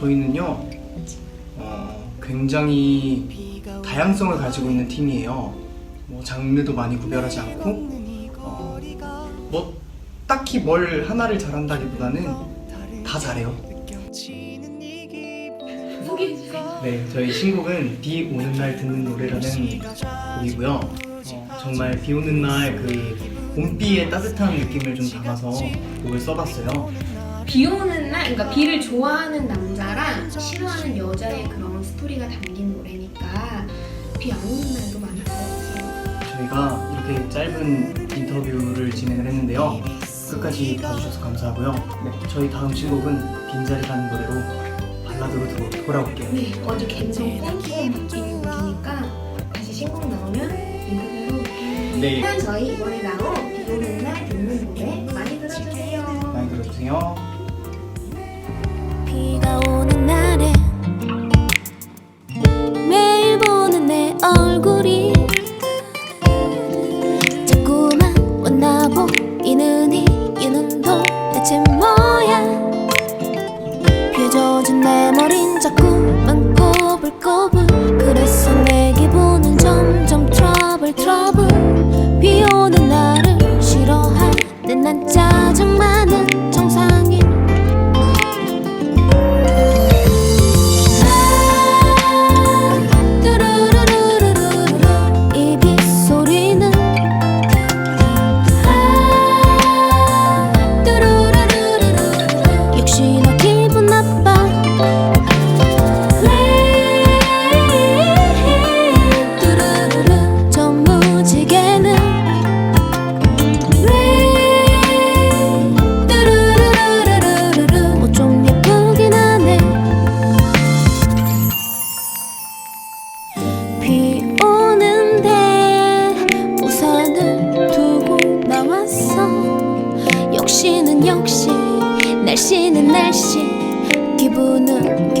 저희는요, 어, 굉장히 다양성을 가지고 있는 팀이에요. 뭐 장르도 많이 구별하지 않고, 어, 뭐 딱히 뭘 하나를 잘한다기보다는 다 잘해요. 네, 저희 신곡은 비 오는 날 듣는 노래라는 곡이고요. 어, 정말 비 오는 날 그 봄비의 따뜻한 느낌을 좀 담아서 곡을 써봤어요. 비 오는 날, 그러니까 비를 좋아하는 남자랑 싫어하는 여자의 그런 스토리가 담긴 노래니까 비 안 오는 날도 많이 들어주세요. 저희가 이렇게 짧은 인터뷰를 진행을 했는데요. 끝까지 봐주셔서 감사하고요. 네, 저희 다음 신곡은 빈자리라는 노래로 발라드로 도- 돌아올게요. 네, 어제 감성 땡기고 바뀐 곡이니까 다시 신곡 나오면 인터뷰로 올게요. 네. 그럼 저희 이번에 나온 비 오는 날 역시 날씨는 날씨 기분은